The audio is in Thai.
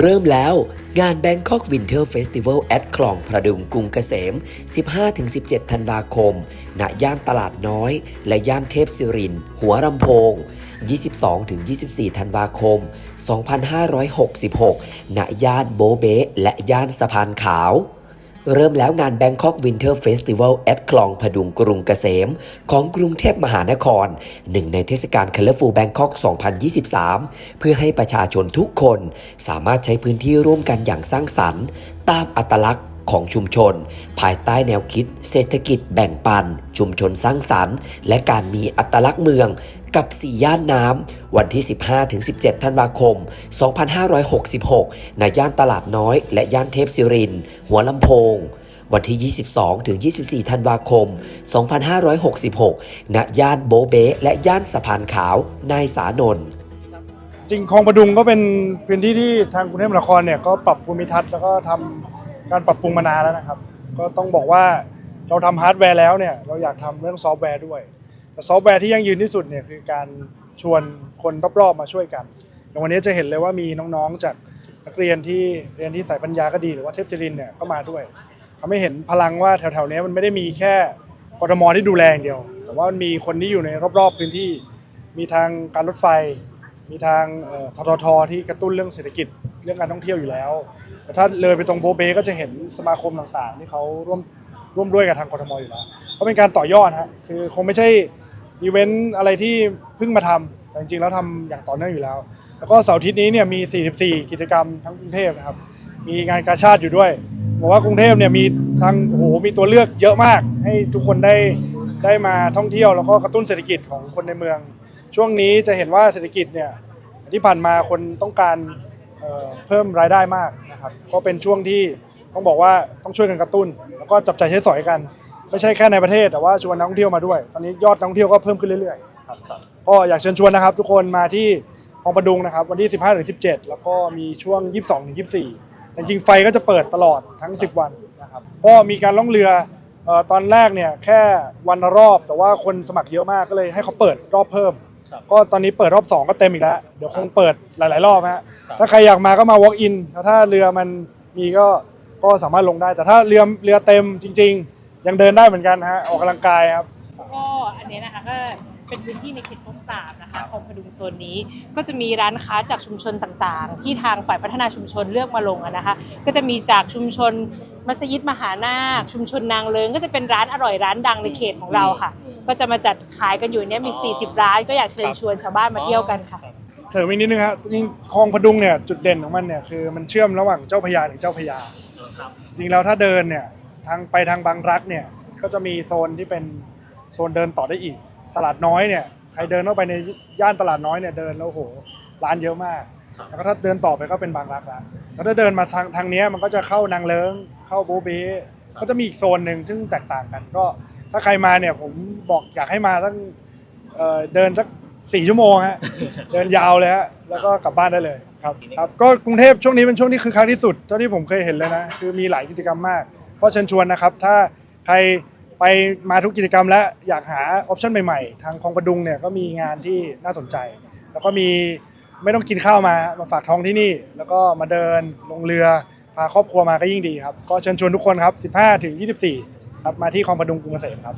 เริ่มแล้วงาน Bangkok Winter Festival at คลองพระดุงกรุงเกษม 15-17 ธันวาคม ณ ย่านตลาดน้อย และย่านเทพศิริน หัวลำโพง 22-24 ธันวาคม 2566 ณ ย่านโบเบและย่านสะพานขาว เริ่มแล้วงาน Bangkok Winter Festival at คลองพดุงกรุงเกษม ของกรุงเทพมหานคร หนึ่งในเทศกาล Colorful Bangkok 2023 เพื่อให้ประชาชนทุกคนสามารถใช้พื้นที่ร่วมกันอย่างสร้างสรรค์ ตามอัตลักษณ์ของชุมชน ภายใต้แนวคิด เศรษฐกิจแบ่งปัน ชุมชนสร้างสรรค์ และการมีอัตลักษณ์เมือง กับ4ย่านน้ำวันที่ 15-17 ธันวาคม 2566ณย่านตลาดน้อย และย่านเทพศิริน หัวลำโพงวันที่ 22-24 ธันวาคม 2566 ณ ย่านโบเบะและย่านสะพานขาวนายสานนท์จริงคลองประดุงก็เป็นพื้นที่ที่ทางกรุงเทพมหานครเนี่ยก็ปรับภูมิทัศน์แล้วก็ทำการปรับปรุงมานานแล้วนะครับ ก็ต้องบอกว่าเราทำฮาร์ดแวร์แล้วเนี่ยเราอยากทำเรื่องซอฟต์แวร์ด้วย แต่ซอฟต์แวร์ที่ยั่งยืนที่สุดเนี่ยคือการชวนคนรอบๆมาช่วยกันอย่างวันนี้จะเห็นเลยว่ามีน้องๆจากนักเรียนที่เรียนที่สายปัญญาก็ดีหรือว่าเทพศิรินเนี่ยก็มาด้วยทำให้เห็นพลังว่าแถวๆนี้มันไม่ได้มีแค่กทมที่ดูแลอย่างเดียว แต่ว่ามันมีคนที่อยู่ในรอบๆพื้นที่ มีทางการรถไฟ มีทางทททที่กระตุ้นเรื่องเศรษฐกิจเรื่องการท่องเที่ยวอยู่แล้วแต่ถ้าเลยไปตรงโบเบก็จะเห็นสมาคมต่างๆ ที่เขาร่วมร่วมด้วยกับทางกทมอยู่แล้วก็เป็นการต่อยอดฮะคือคงไม่ใช่ อีเวนต์อะไรที่เพิ่งมาทำแต่จริงๆแล้วทำอย่างต่อเนื่องอยู่แล้ว แล้วก็เสาร์อาทิตย์นี้เนี่ยมี 44 กิจกรรมทั้งกรุงเทพนะครับ มีงานกาชาติอยู่ด้วยบอกว่ากรุงเทพเนี่ยมีทางโอ้โหมีตัวเลือกเยอะมาก ให้ทุกคนได้ได้มาท่องเที่ยวแล้วก็กระตุ้นเศรษฐกิจของคนในเมือง ช่วงนี้จะเห็นว่าเศรษฐกิจเนี่ยที่ผ่านมาคนต้องการเเพิ่มรายได้มากนะครับก็เป็นช่วงที่ต้องบอกว่าต้องช่วยกันกระตุ้น แล้วก็จับใจใช้สอยกัน ไม่ใช่แค่ในประเทศแต่ว่าชวนนักท่องเที่ยวมาด้วย ตอนนี้ยอดนักท่องเที่ยวก็เพิ่มขึ้นเรื่อยๆครับก็อยากเชิญชวนนะครับ ทุกคนมาที่คลองประดุงนะครับ วันที่ 15ถึง17 แล้วก็มีช่วง 22ถึง24แต่จริงๆไฟก็จะเปิดตลอดทั้ง 10 วันนะครับก็มีการล่องเรือเอ่อตอนแรกเนี่ยแค่วันละรอบแต่ว่าคนสมัครเยอะมากก็เลยให้เขาเปิดรอบเพิ่ม ก็ตอนนี้เปิดรอบ 2 ก็เต็มอีกแล้ว เดี๋ยวคงเปิดหลาย ๆ รอบฮะถ้าใครอยากมาก็มา walk in แล้วถ้าเรือมันมีก็ก็สามารถลงได้แต่ถ้าเรือเรือเต็มจริง ๆ ยังเดินได้เหมือนกันฮะออกกำลังกายครับ ก็อันเนี้ยนะคะก็เป็นพื้นที่ในเขตป้อมปราบนะคะของพดุงโซนนี้ ก็จะมีร้านค้าจากชุมชนต่างๆ ที่ทางฝ่ายพัฒนาชุมชนเลือกมาลงอะนะคะ ก็จะมีจากชุมชนมัสยิดมหานาคชุมชนนางเลิงก็จะเป็นร้านอร่อยร้านดังในเขตของเราค่ะ ก็จะมาจัดขายกันอยู่เนี่ยมี 40 ร้าน ก็อยากเชิญชวนชาวบ้านมาเที่ยวกันค่ะ เสริมอีกนิดนึงครับจริงๆคลองพดุงเนี่ยจุดเด่นของมันเนี่ยคือมันเชื่อมระหว่างเจ้าพระยาถึงเจ้าพระยา จริงแล้วถ้าเดินเนี่ย ทางไปทางบางรักเนี่ยก็จะมีโซนที่เป็นโซนเดินต่อได้อีก ตลาดน้อยเนี่ยใครเดินเข้าไปในย่านตลาดน้อยเนี่ยเดินแล้วโอ้โหร้านเยอะมาก แล้วก็ถ้าเดินต่อไปก็เป็นบางรักแล้วแล้วถ้าเดินมาทางทางเนี้ยมันก็จะเข้านางเลิงเข้าโบเบก็จะมีอีกโซนหนึ่งซึ่งแตกต่างกัน ก็ถ้าใครมาเนี่ยผมบอกอยากให้มาตั้งเอ่อเดินสักสี่ชั่วโมงฮะเดินยาวเลยฮะแล้วก็กลับบ้านได้เลยครับครับก็กรุงเทพช่วงนี้เป็นช่วงที่คือคักที่สุดเท่าที่ผมเคยเห็นเลยนะคือมีหลายกิจกรรมมาก เพราะเชิญชวนนะครับ ถ้าใครไปมาทุกกิจกรรมแล้วอยากหาออปชั่นใหม่ๆ ทางคลองประดุงเนี่ยก็มีงานที่น่าสนใจ แล้วก็มีไม่ต้องกินข้าวมามาฝากท้องที่นี่ แล้วก็มาเดินลงเรือพาครอบครัวมาก็ยิ่งดีครับ ก็เชิญชวนทุกคนครับ 15 ถึง 24 ครับมาที่คลองประดุงกรุงเกษมครับ